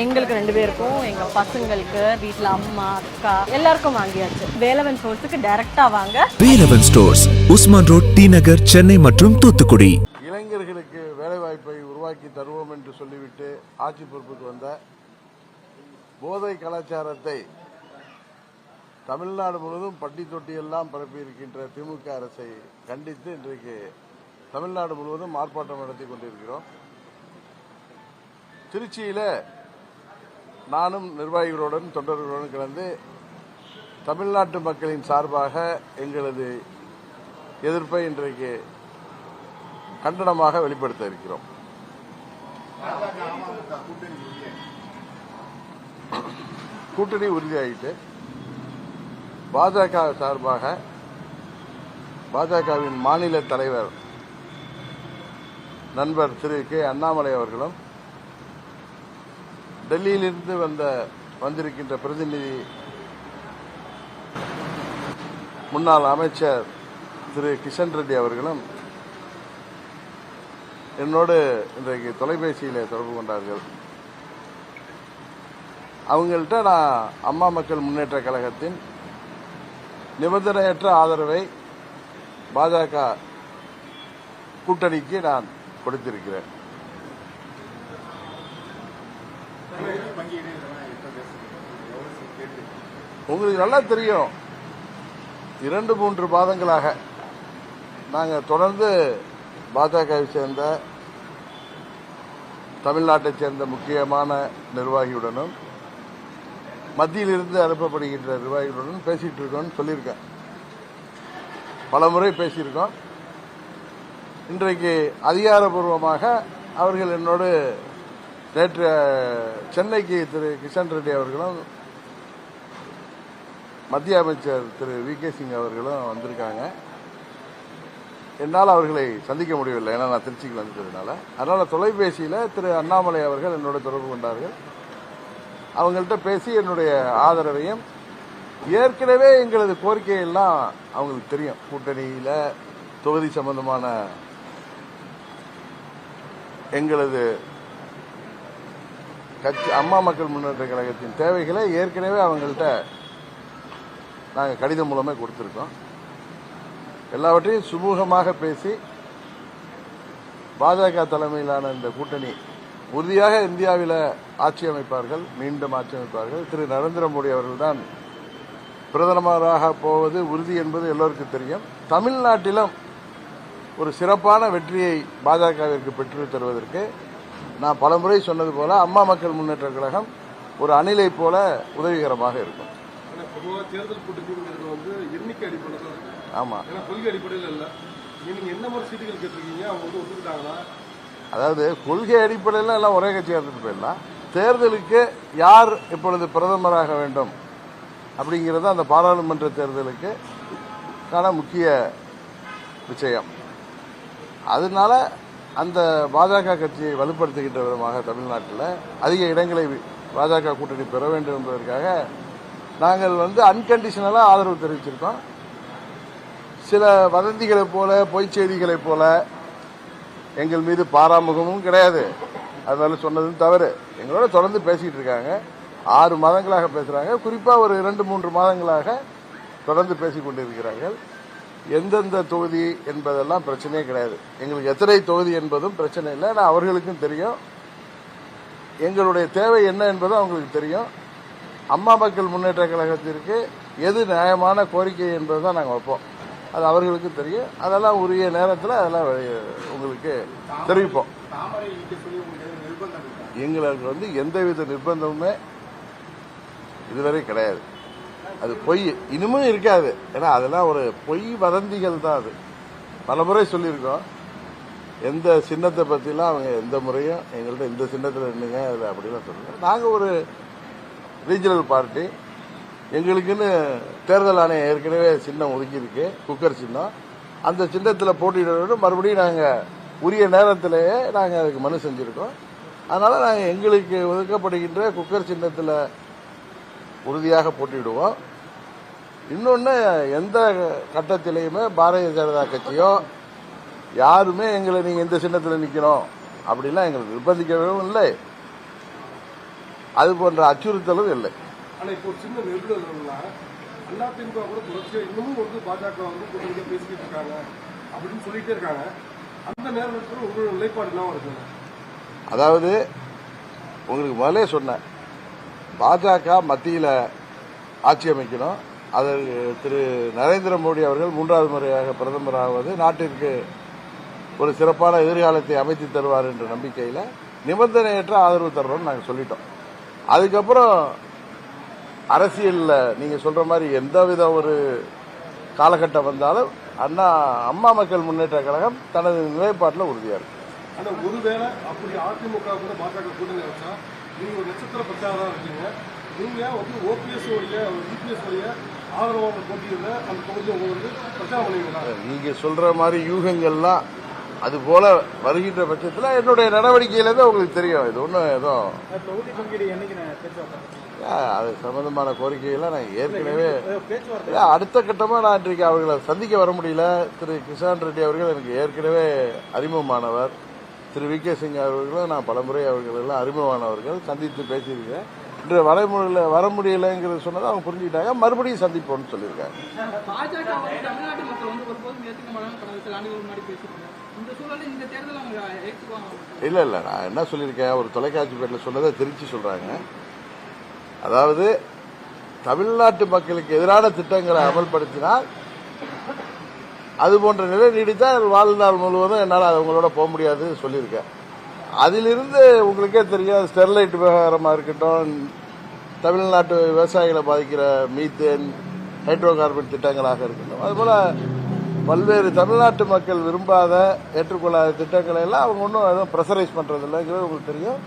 எங்களுக்கு ரெண்டு பேருக்கும் எங்க பசங்களுக்கு வீட்ல அம்மா அக்கா எல்லாருக்கும் வாங்கியாச்சு. வேலவன் சோர்ஸுக்கு டைரக்டா வாங்க. Velavan stores Usman road T Nagar Chennai மற்றும் தூத்துக்குடி. இளைஞர்களுக்கு வேலைவாய்ப்பை உருவாக்கி தருவோம் என்று சொல்லிவிட்டு ஆட்சி பொறுப்புக்கு வந்த போதை கலாச்சாரத்தை தமிழ்நாடு முழுவதும் பட்டி தொட்டியெல்லாம் பரப்பி இருக்கின்ற திமுக அரசை கண்டித்து இன்றைக்கு தமிழ்நாடு முழுவதும் ஆர்ப்பாட்டம் நடத்தி கொண்டிருக்கிறோம். திருச்சியில நானும் நிர்வாகிகளுடன் தொண்டர்களுடன் கலந்து தமிழ்நாட்டு மக்களின் சார்பாக எங்களது எதிர்ப்பை இன்றைக்கு கண்டனமாக வெளிப்படுத்த இருக்கிறோம். கூட்டணி உறுதியாகிட்டு பாஜக சார்பாக பாஜகவின் மாநில தலைவர் நண்பர் திரு கே அண்ணாமலை அவர்களும் டெல்லியிலிருந்து வந்த வந்திருக்கின்ற பிரதிநிதி முன்னாள் அமைச்சர் திரு கிஷன் ரெட்டி அவர்களும் என்னோடு இன்றைக்கு தொலைபேசியில் தொடர்பு கொண்டார்கள். அவங்கள்ட்ட நான் அம்மா மக்கள் முன்னேற்ற கழகத்தின் நிபந்தனையற்ற ஆதரவை பாஜக கூட்டணிக்கு நான் கொடுத்திருக்கிறேன். உங்களுக்கு நல்லா தெரியும். இரண்டு மூன்று மாதங்களாக நாங்கள் தொடர்ந்து பாஜகவை சேர்ந்த தமிழ்நாட்டைச் சேர்ந்த முக்கியமான நிர்வாகியுடனும் மத்தியிலிருந்து அனுப்பப்படுகின்ற நிர்வாகிகளுடன் பேசிட்டு இருக்கோம்னு சொல்லியிருக்கேன். பல முறை பேசியிருக்கோம். இன்றைக்கு அதிகாரப்பூர்வமாக அவர்கள் என்னோடு நேற்று சென்னைக்கு திரு கிஷன் ரெட்டி அவர்களும் மத்திய அமைச்சர் திரு வி கே சிங் அவர்களும் வந்திருக்காங்க. என்னால் அவர்களை சந்திக்க முடியவில்லை ஏன்னா நான் திருச்சிக்கு வந்துட்டதுனால அதனால் தொலைபேசியில் திரு அண்ணாமலை அவர்கள் என்னோட தொடர்பு கொண்டார்கள். அவங்கள்ட்ட பேசி என்னுடைய ஆதரவையும் ஏற்கனவே எங்களது கோரிக்கையெல்லாம் அவங்களுக்கு தெரியும். கூட்டணியில் தொகுதி சம்பந்தமான எங்களது கட்சி அம்மா மக்கள் முன்னேற்ற கழகத்தின் தேவைகளை ஏற்கனவே அவங்கள்ட்ட நாங்கள் கடிதம் மூலமே கொடுத்துருக்கோம். எல்லாவற்றையும் சுமூகமாக பேசி பாஜக தலைமையிலான இந்த கூட்டணி உறுதியாக இந்தியாவில் ஆட்சி அமைப்பார்கள் மீண்டும் ஆட்சி அமைப்பார்கள். திரு நரேந்திர மோடி அவர்கள்தான் பிரதமராக போவது உறுதி என்பது எல்லோருக்கும் தெரியும். தமிழ்நாட்டிலும் ஒரு சிறப்பான வெற்றியை பாஜகவிற்கு பெற்று தருவதற்கு நான் பலமுறை சொன்னது போல அம்மா மக்கள் முன்னேற்ற கழகம் ஒரு அணிலை போல உதவிகரமாக இருக்கும். ஏன்னா பொதுவாக தேர்தல் கூட்டணிங்கிறது வந்து எண்ணிக்கை அடிப்படையில் தான் இருக்கு. ஆமா. ஏன்னா கொள்கை அடிப்படையில் இல்லை. நீங்க என்ன மாதிரி சீட்டுகள் கேட்டிருக்கீங்க? அவங்க வந்து ஒத்துக்கிட்டாங்களா? அதாவது கொள்கை அடிப்படையில் எல்லாம் ஒரே கட்சியாக இருந்துட்டு போயிடலாம். தேர்தலுக்கு யார் இப்பொழுது பிரதமராக வேண்டும் அப்படிங்கிறது அந்த பாராளுமன்ற தேர்தலுக்கு கான முக்கிய விஷயம். அதனால அந்த பாஜக கட்சியை வலுப்படுத்துகின்ற விதமாக தமிழ்நாட்டில் அதிக இடங்களை பாஜக கூட்டணி பெற வேண்டும் என்பதற்காக நாங்கள் வந்து அன்கண்டிஷனலாக ஆதரவு தெரிவிச்சிருக்கோம். சில வதந்திகளைப் போல பொய்ச் செய்திகளைப் போல எங்கள் மீது பாராமுகமும் கிடையாது. அதனால சொன்னதும் தவறு. எங்களோட தொடர்ந்து பேசிகிட்டு இருக்காங்க. ஆறு மாதங்களாக பேசுகிறாங்க குறிப்பாக ஒரு இரண்டு மூன்று மாதங்களாக தொடர்ந்து பேசிக் கொண்டிருக்கிறார்கள் எந்தெந்த தொகுதி என்பதெல்லாம் பிரச்சனையே கிடையாது. எங்களுக்கு எத்தனை தொகுதி என்பதும் பிரச்சனை இல்லை. ஆனால் அவர்களுக்கும் தெரியும். எங்களுடைய தேவை என்ன என்பதும் அவங்களுக்கு தெரியும். அம்மா மக்கள் முன்னேற்ற கழகத்திற்கு எது நியாயமான கோரிக்கை என்பது தான் நாங்கள் வைப்போம். அது அவர்களுக்கும் தெரியும். அதெல்லாம் உரிய நேரத்தில் அதெல்லாம் உங்களுக்கு தெரிவிப்போம். எங்களுக்கு வந்து எந்தவித நிர்பந்தமுமே இதுவரை கிடையாது. அது பொய். இனிமும் இருக்காது. ஏன்னா அதெல்லாம் ஒரு பொய் வதந்திகள் தான் அது. பல முறை சொல்லியிருக்கோம். எந்த சின்னத்தை பற்றிலாம் அவங்க எந்த முறையும் எங்கள்கிட்ட இந்த சின்னத்தில் நின்னுங்க அதில் அப்படிலாம் சொல்லுங்க நாங்கள் ஒரு ரீஜனல் பார்ட்டி எங்களுக்குன்னு தேர்தல் ஆணையம் ஏற்கனவே சின்னம் ஒதுக்கியிருக்கு. குக்கர் சின்னம். அந்த சின்னத்தில் போட்டியிட மறுபடியும் நாங்கள் உரிய நேரத்திலேயே நாங்கள் அதுக்கு மனு செஞ்சுருக்கோம். அதனால் நாங்கள் எங்களுக்கு ஒதுக்கப்படுகின்ற குக்கர் சின்னத்தில் உறுதியாக போட்டியிடுவோம். இன்னொன்று எந்த கட்டத்திலையுமே பாரதிய ஜனதா கட்சியோ யாருமே எங்களை நீங்கள் இந்த சின்னத்தில் நிற்கணும் அப்படிலாம் எங்களை நிர்பந்திக்கவும் இல்லை. அது போன்ற அச்சுறுத்தலும் இல்லை. ஆனா இப்போ ஒரு சின்ன நெருடல் கூட இன்னமும் வந்து பாஜக வந்து கூட்டணியா பேசிக்கிட்டு இருக்காங்க அப்படின்னு சொல்லிட்டே இருக்காங்க. அந்த நேரத்தில் உங்களோட நிலைப்பாடு என்னவா இருக்குங்க அதாவது உங்களுக்கு முதலே சொன்னேன் பாஜக மத்தியில் ஆட்சி அமைக்கணும் அது திரு நரேந்திர மோடி அவர்கள் மூன்றாவது முறையாக பிரதமராவது நாட்டிற்கு ஒரு சிறப்பான எதிர்காலத்தை அமைத்து தருவார் என்ற நம்பிக்கையில் நிபந்தனையற்ற ஆதரவு தர்றோம்னு நாங்கள் சொல்லிட்டோம். அதுக்கப்புறம் அரசியலில் நீங்கள் சொல்கிற மாதிரி எந்தவித ஒரு காலகட்டம் வந்தாலும் அண்ணா அம்மா மக்கள் முன்னேற்ற கழகம் தனது நிலைப்பாட்டில் உறுதியாக இருக்கு. ஒருவேளை அப்படி அதிமுக கூட பாஜக கூட்டணி வச்சா நீங்க ஒரு நட்சத்திர பிரச்சாரம் இருக்கீங்க. நீங்க வந்து ஓபிஎஸ் உடைய யூபிஎஸ் உடைய ஆதரவாக போட்டியில் அந்த தொகுதியை உங்க வந்து பிரச்சாரம் பண்ணுவீங்களா நீங்க சொல்ற மாதிரி யூகங்கள்லாம் அது போல வருகின்ற பட்சத்தில் என்னுடைய நடவடிக்கையிலேருந்து உங்களுக்கு தெரியும். இது ஒன்றும் ஏதோ அது சம்பந்தமான கோரிக்கைகளை நான் ஏற்கனவே அடுத்த கட்டமா நான் இன்றைக்கு அவர்களை சந்திக்க வர முடியல. திரு கிஷான் ரெட்டி அவர்கள் எனக்கு ஏற்கனவே அறிமுகமானவர். திரு வி கே சிங் அவர்களும் நான் பலமுறை அவர்கள் எல்லாம் அறிமுகமானவர்கள். சந்தித்து பேசியிருக்கேன் இன்று வர முடியல வர முடியலைங்கிறது சொன்னதை அவங்க புரிஞ்சுக்கிட்டாங்க. மறுபடியும் சந்திப்போம்னு சொல்லியிருக்காங்க. இல்ல இல்ல நான் என்ன சொல்லியிருக்கேன்? ஒரு தொலைக்காட்சி பேட்டில் சொன்னதை திருச்சி சொல்றாங்க. அதாவது தமிழ்நாட்டு மக்களுக்கு எதிரான திட்டங்களை அமல்படுத்தினால் அது போன்ற நிலை நீடித்தால் வாழ்நாள் முழுவதும் என்னால் அவங்களோட போக முடியாது சொல்லியிருக்கேன். அதிலிருந்து உங்களுக்கே தெரியும் ஸ்டெர்லைட் விவகாரமாக இருக்கட்டும் தமிழ்நாட்டு விவசாயிகளை பாதிக்கிற மீத்தேன் ஹைட்ரோ கார்பன் திட்டங்களாக இருக்கட்டும். அதுபோல் பல்வேறு தமிழ்நாட்டு மக்கள் விரும்பாத ஏற்றுக்கொள்ளாத திட்டங்களை எல்லாம் அவங்க ஒன்றும் எதுவும் ப்ரெஷரைஸ் பண்ணுறதில்லைங்கிறது உங்களுக்கு தெரியும்.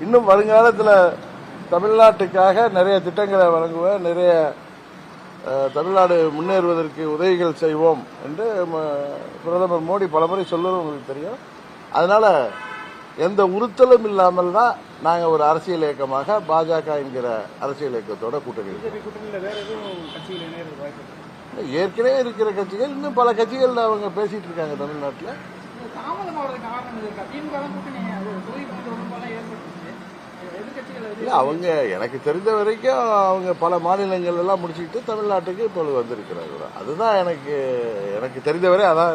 இன்னும் வருங்காலத்தில் தமிழ்நாட்டுக்காக நிறைய திட்டங்களை வழங்குவேன் நிறைய தமிழ்நாடு முன்னேறுவதற்கு உதவிகள் செய்வோம் என்று ம- பிரதமர் மோடி பலமுறை சொல்வது உங்களுக்கு தெரியும். அதனால் எந்த உறுத்தலும் இல்லாமல் தான் நாங்கள் ஒரு அரசியல் இயக்கமாக பாஜக என்கிற அரசியல் இயக்கத்தோட கூட்டணி? ஏற்கனவே இருக்கிற கட்சிகள் இன்னும் பல கட்சிகள் அவங்க பேசிட்டு இருக்காங்க தமிழ்நாட்டில். இல்ல அவங்க எனக்கு தெரிந்த வரைக்கும் அவங்க பல மாநிலங்கள் எல்லாம் முடிச்சுக்கிட்டு தமிழ்நாட்டுக்கு இப்பொழுது வந்திருக்கிறாங்க அதுதான் எனக்கு எனக்கு தெரிந்தவரை அதான்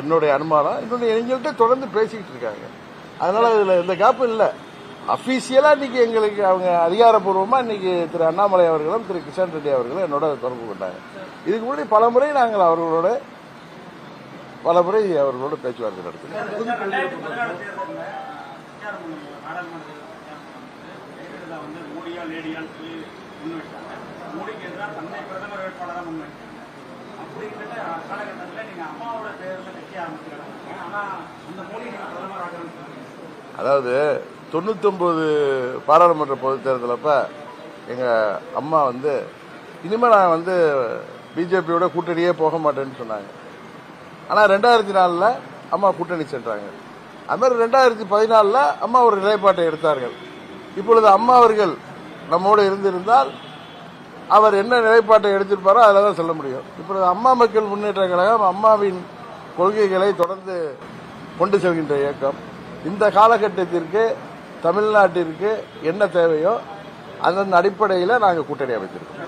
என்னுடைய அனுமானம். இன்னொன்று எங்கள்கிட்ட தொடர்ந்து பேசிக்கிட்டு இருக்காங்க. அதனால இதில் எந்த கேப்பும் இல்லை. அஃபீஷியலாக இன்னைக்கு எங்களுக்கு அவங்க அதிகாரப்பூர்வமாக இன்னைக்கு திரு அண்ணாமலை அவர்களும் திரு கிஷன் ரெட்டி அவர்களும் என்னோட தொடர்பு கொண்டாங்க. இதுக்கு முன்னாடி பல முறை நாங்கள் அவர்களோட பல முறை அவர்களோட பேச்சுவார்த்தை நடத்தினோம். மோடியா லேடியான்னு சொல்லி மோடிக்கு எதிராக தன்னை பிரதமர் வேட்பாளராக முன்வைச்சாங்க குறிப்பிட்ட காலகட்டத்தில் நீங்கள் அம்மாவோட தேர்தலில் கட்சி ஆரம்பிச்சுக்கிறாங்க ஆனால் அந்த மோடி நீங்கள் பிரதமர் அதாவது தொண்ணூத்தொன்பது பாராளுமன்ற பொதுத் தேர்தலப்ப எங்க அம்மா வந்து இனிமேல் நான் வந்து பிஜேபியோட கூட்டணியே போக மாட்டேன்னு சொன்னாங்க. ஆனால் ரெண்டாயிரத்தி நாலில் அம்மா கூட்டணி சென்றாங்க. அதுமாதிரி ரெண்டாயிரத்தி பதினாலில் அம்மா ஒரு நிலைப்பாட்டை எடுத்தார்கள். இப்பொழுது அம்மா அவர்கள் நம்மோடு இருந்திருந்தால் அவர் என்ன நிலைப்பாட்டை எடுத்திருப்பாரோ அதில் தான் சொல்ல முடியும். இப்பொழுது அம்மா மக்கள் முன்னேற்ற கழகம் அம்மாவின் கொள்கைகளை தொடர்ந்து கொண்டு செல்கின்ற இயக்கம். இந்த காலகட்டத்திற்கு தமிழ்நாட்டிற்கு என்ன தேவையோ அதன் அடிப்படையில் நாங்கள் கூட்டணி அமைத்திருக்கோம்.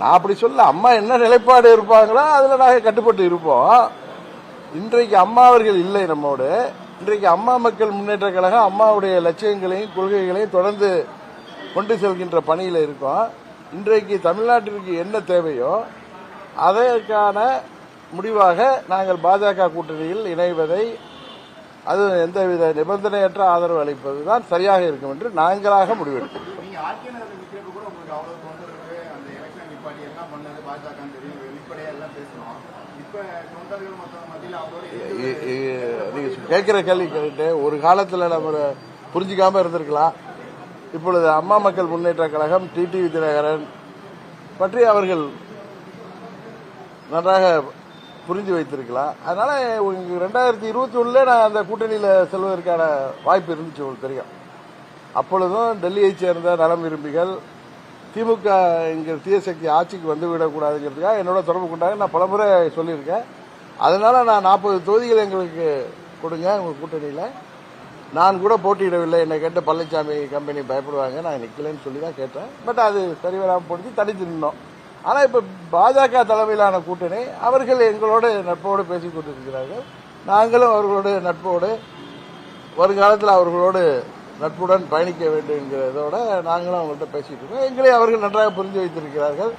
நான் அப்படி சொல்ல அம்மா என்ன நிலைப்பாடு இருப்பாங்களோ அதில் நாங்கள் கட்டுப்பட்டு இருப்போம். இன்றைக்கு அம்மா அவர்கள் இல்லை நம்மோடு. இன்றைக்கு அம்மா மக்கள் முன்னேற்ற கழகம் அம்மாவுடைய லட்சியங்களையும் கொள்கைகளையும் தொடர்ந்து கொண்டு செல்கின்ற பணியில் இருக்கோம். இன்றைக்கு தமிழ்நாட்டிற்கு என்ன தேவையோ அதற்கான முடிவாக நாங்கள் பாஜக கூட்டணியில் இணைவதை அது எந்தவித நிபந்தனையற்ற ஆதரவு அளிப்பது தான் சரியாக இருக்கும் என்று நாங்களாக முடிவெடுக்கிறோம் நீங்க ஆர்கே நகர்ல நிக்கிறப்ப கூட உங்களுக்கு அவ்வளவு தொண்டர்கள் அந்த எலெக்ஷன் நிப்பாட்டி எல்லாம் பண்ணது பாஜக தெரியும். வெளிப்படையா எல்லாம் பேசணும். இப்ப தொண்டர்கள் மத்தவங்க மத்தியில அவரோட இ- இ- நீங்க கேட்கிற கேள்வி கேட்டு ஒரு காலத்துல நம்ம புரிஞ்சுக்காம இருந்திருக்கலாம். இப்பொழுது அம்மா மக்கள் முன்னேற்ற கழகம் டிடிவி தினகரன் பற்றி அவர்கள் நன்றாக புரிஞ்சு வைத்திருக்கலாம். அதனால உங்களுக்கு ரெண்டாயிரத்தி இருபத்தி ஒண்ணுல நான் அந்த கூட்டணியில செல்வதற்கான வாய்ப்பு இருந்துச்சு உங்களுக்கு தெரியும். அப்பொழுதும் டெல்லியை சேர்ந்த நலம் விரும்பிகள் திமுக எங்கள் தீயசக்தி ஆட்சிக்கு வந்து விடக்கூடாதுங்கிறதுக்காக என்னோட தொடர்பு கொண்டாங்க நான் பலமுறை சொல்லியிருக்கேன். அதனால நான் நாற்பது தொகுதிகள் எங்களுக்கு கொடுங்க உங்கள் கூட்டணியில். நான் கூட போட்டியிடவில்லை. என்னை கேட்டு பழனிசாமி கம்பெனி பயப்படுவாங்க. நான் நிக்கலைன்னு சொல்லி தான் கேட்டேன். பட் அது சரி வராமல் போட்டு தனித்து நின்னோம். ஆனால் இப்போ பாஜக தலைமையிலான கூட்டணி அவர்கள் எங்களோடு நட்போடு பேசிக் கொண்டிருக்கிறார்கள். நாங்களும் அவர்களோடு நட்போடு வருங்காலத்தில் அவர்களோடு நட்புடன் பயணிக்க வேண்டும் என்கிறதோட நாங்களும் அவங்கள்ட்ட பேசிட்டு இருக்கோம். எங்களை அவர்கள் நன்றாக புரிந்து வைத்திருக்கிறார்கள்.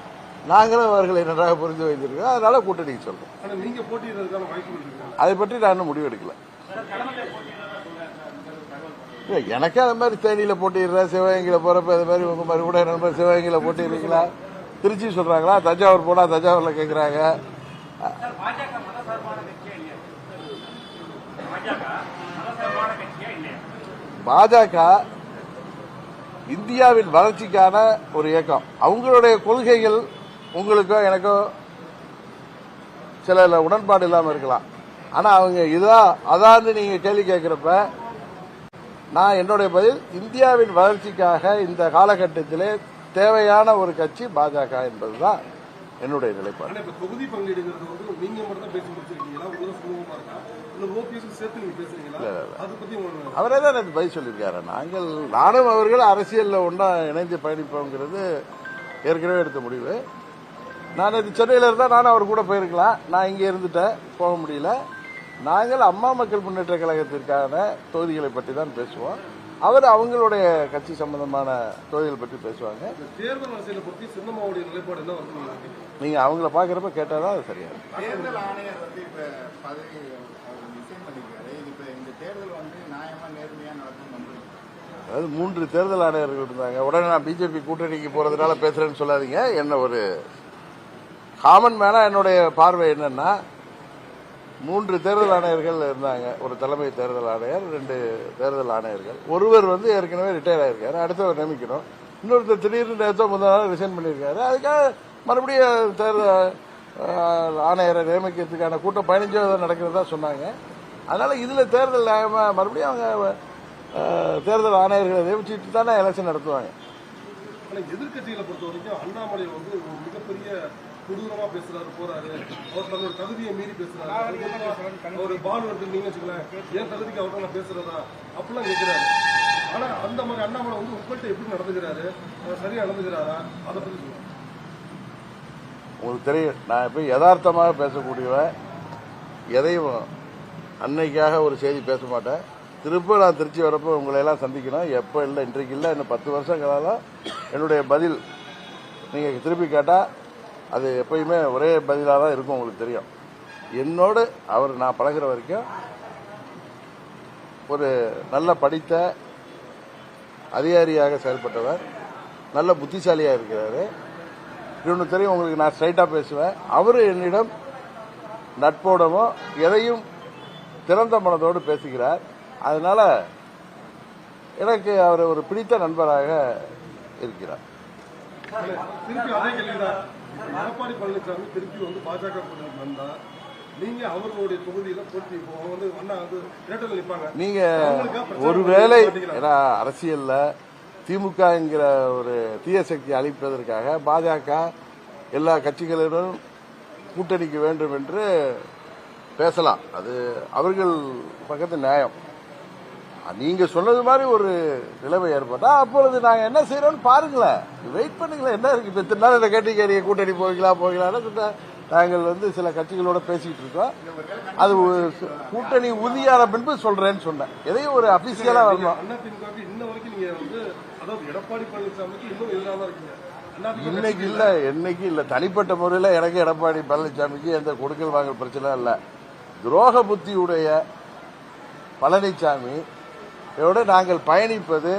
நாங்களும் அவர்களை நன்றாக புரிந்து வைத்திருக்கிறோம். அதனால கூட்டணிக்கு சொல்றோம். அதை பற்றி நான் இன்னும் முடிவெடுக்கல. எனக்கு அது மாதிரி தேனியில் போட்டிடுறேன் சிவகங்கையில் போகிறப்ப அது மாதிரி உங்கள் மாதிரி கூட நண்பர் சிவகங்கையில் போட்டிடுறீங்களா திருச்சி சொல்கிறாங்களா தஞ்சாவூர் போனால் தஞ்சாவூரில் கேட்குறாங்க பாஜக இந்தியாவின் வளர்ச்சிக்கான ஒரு இயக்கம். அவங்களுடைய கொள்கைகள் உங்களுக்கோ எனக்கோ சில உடன்பாடு இல்லாமல் இருக்கலாம். ஆனால் அவங்க இதா அதான்னு நீங்கள் கேள்வி கேட்குறப்ப நான் என்னுடைய பதில் இந்தியாவின் வளர்ச்சிக்காக இந்த காலகட்டத்திலே தேவையான ஒரு கட்சி பாஜக என்பதுதான் என்னுடைய நிலைப்பாடு. தொகுதி பங்கீடுங்கிறது வந்து நீங்க மட்டும் பேசி முடிச்சிருக்கீங்களா? அவரே தான் பதில் சொல்லியிருக்காரு. நாங்கள் நானும் அவர்கள் அரசியலில் ஒன்றா இணைந்து பயணிப்போங்கிறது ஏற்கனவே எடுத்த முடிவு. நான் இது சென்னையில் இருந்தால் நானும் அவர் கூட போயிருக்கலாம். நான் இங்கே இருந்துட்டேன். போக முடியல. நாங்கள் அம்மா மக்கள் முன்னேற்ற கழகத்திற்கான தொகுதிகளை பற்றி தான் பேசுவோம். அவர் அவங்களுடைய கட்சி சம்பந்தமான தொகுதிகள் பற்றி பேசுவாங்க. தேர்தல் அரசியலை பத்தி சின்னம்மாவுடைய நிலைப்பாடு என்ன வருது நீங்க அவங்கள பார்க்குறப்ப கேட்டால் தான் அது சரியா. தேர்தல் ஆணையர் வந்து இப்ப பதவி அதாவது மூன்று தேர்தல் ஆணையர்கள் இருந்தாங்க. உடனே நான் பிஜேபி கூட்டணிக்கு போறதுனால பேசுறேன்னு சொல்லாதீங்க. என்ன ஒரு காமன் மேனா என்னுடைய பார்வை என்னன்னா மூன்று தேர்தல் ஆணையர்கள் இருந்தாங்க. ஒரு தலைமை தேர்தல் ஆணையர் ரெண்டு தேர்தல் ஆணையர்கள். ஒருவர் வந்து ஏற்கனவே ரிட்டையர் ஆயிருக்காரு. அடுத்தவர் நியமிக்கணும். இன்னொருத்தர் திடீர்னு நேரத்தோ முதல் நாள் ரிசைன் பண்ணியிருக்காரு. அதுக்காக மறுபடியும் தேர்தல் ஆணையரை நியமிக்கிறதுக்கான கூட்டம் பதினஞ்சாவது நடக்கிறதா சொன்னாங்க. அதனால இதில் தேர்தல் நியாயமா மறுபடியும் அவங்க தேர்தல் ஆணையர்களை நியமிச்சுட்டு தானே எலெக்ஷன் நடத்துவாங்க. ஆனா பொறுத்த வரைக்கும் அண்ணாமலை வந்து மிகப்பெரிய கொடூரமா பேசுறாரு போறாரு. அவர் தன்னோட தகுதியை மீறி பேசுறாரு. அவர் பால் வந்து நீங்க வச்சுக்கலாம் என் தகுதிக்கு அவர்கிட்ட நான் பேசுறதா? அப்படிலாம் கேட்கிறாரு ஆனா அந்த மாதிரி அண்ணாமலை வந்து உங்கள்கிட்ட எப்படி நடந்துக்கிறாரு? அவர் சரியா நடந்துக்கிறாரா? அதை பத்தி சொல்லுங்க. உங்களுக்கு தெரியும் நான் இப்போ யதார்த்தமாக பேசக்கூடியவன். எதையும் அன்னைக்காக ஒரு செய்தி பேச மாட்டேன். திரும்ப நான் திருச்சி வரப்போ உங்களை எல்லாம் சந்திக்கணும். எப்போ இல்லை இன்றைக்கு இல்லை இன்னும் பத்து வருஷம் காலம் என்னுடைய பதில் நீங்கள் திருப்பி கேட்டால் அது எப்பயுமே ஒரே பதிலாக தான் இருக்கும் உங்களுக்கு தெரியும். என்னோடு அவர் நான் பழகுற வரைக்கும் ஒரு நல்ல படித்த அதிகாரியாக செயல்பட்டவர் நல்ல புத்திசாலியாக இருக்கிறாரு. இன்னொன்று தெரியும் உங்களுக்கு நான் ஸ்ட்ரைட்டாக பேசுவேன். அவர் என்னிடம் நட்போடவும் எதையும் திறந்த மனதோடு பேசுகிறார். அதனால எனக்கு அவர் ஒரு பிடித்த நண்பராக இருக்கிறார். திருப்பி அதே கேள்விதான். எடப்பாடி பழனிசாமி திருப்பி வந்து பாஜக கூட்டணிக்கு வந்தா நீங்க அவர்களுடைய தொகுதியில போட்டி இப்போ அவங்க வந்து அண்ணா வந்து இரட்டல் நிற்பாங்க நீங்க அவங்களுக்கா பிரச்சாரம் ஒருவேளை அரசியல்ல திமுகங்கிற ஒரு தீய சக்தி அழிப்பதற்காக பாஜக எல்லா கட்சிகளிடம் கூட்டணிக்கு வேண்டும் என்று பேசலாம். அது அவர்கள் பக்கத்து நியாயம். நீங்க சொன்னது மாதிரி ஒரு நிலைமை ஏற்பட்டா அப்பொழுது நாங்க என்ன செய்யறோம்னு பாருங்களேன். வெயிட் பண்ணுங்களேன் என்ன இருக்கு? இப்ப இத்தனை நாள் என்ன கேட்டீங்க நீங்க கூட்டணி போகலா போகலான்னு சொன்ன- நாங்கள் வந்து சில கட்சிகளோட பேசிட்டு இருக்கோம். அது கூட்டணி உறுதியான பின்பு சொல்றேன்னு சொன்னேன். எதையும் ஒரு அபிஷியலா வரணும். எடப்பாடி பழனிசாமிக்கு இன்னும் எதிராக இருக்கீங்க. இன்னைக்கு இல்ல என்னைக்கு இல்ல. தனிப்பட்ட முறையில் எனக்கு எடப்பாடி பழனிசாமிக்கு எந்த கொடுக்கல் வாங்கல் பிரச்சனை இல்ல. துரோக புத்தியுடைய பழனிசாமி இதோடு நாங்கள் பயணிப்பது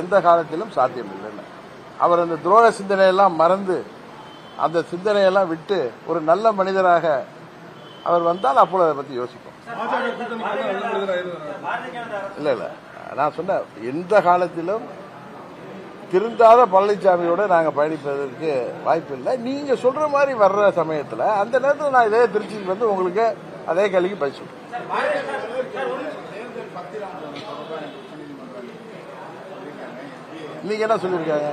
எந்த காலத்திலும் சாத்தியமில்லைன்னு. அவர் அந்த துரோக சிந்தனையெல்லாம் மறந்து அந்த சிந்தனையெல்லாம் விட்டு ஒரு நல்ல மனிதராக அவர் வந்தால் அப்பொழுது அதை பற்றி யோசிப்போம். இல்லை இல்லை. நான் சொன்னேன் எந்த காலத்திலும் திருந்தாத பழனிசாமியோட நாங்கள் பயணிப்பதற்கு வாய்ப்பு இல்லை நீங்கள் சொல்கிற மாதிரி வர்ற சமயத்தில் அந்த நேரத்தில் நான் இதே திருச்சிக்கு வந்து உங்களுக்கு அதே கேள்விக்கு பதில் தேர்தல் பத்திரம் தொடர்பாக உச்சநீதிமன்றம் சொல்லியிருக்காங்க நீங்க என்ன சொல்லியிருக்காங்க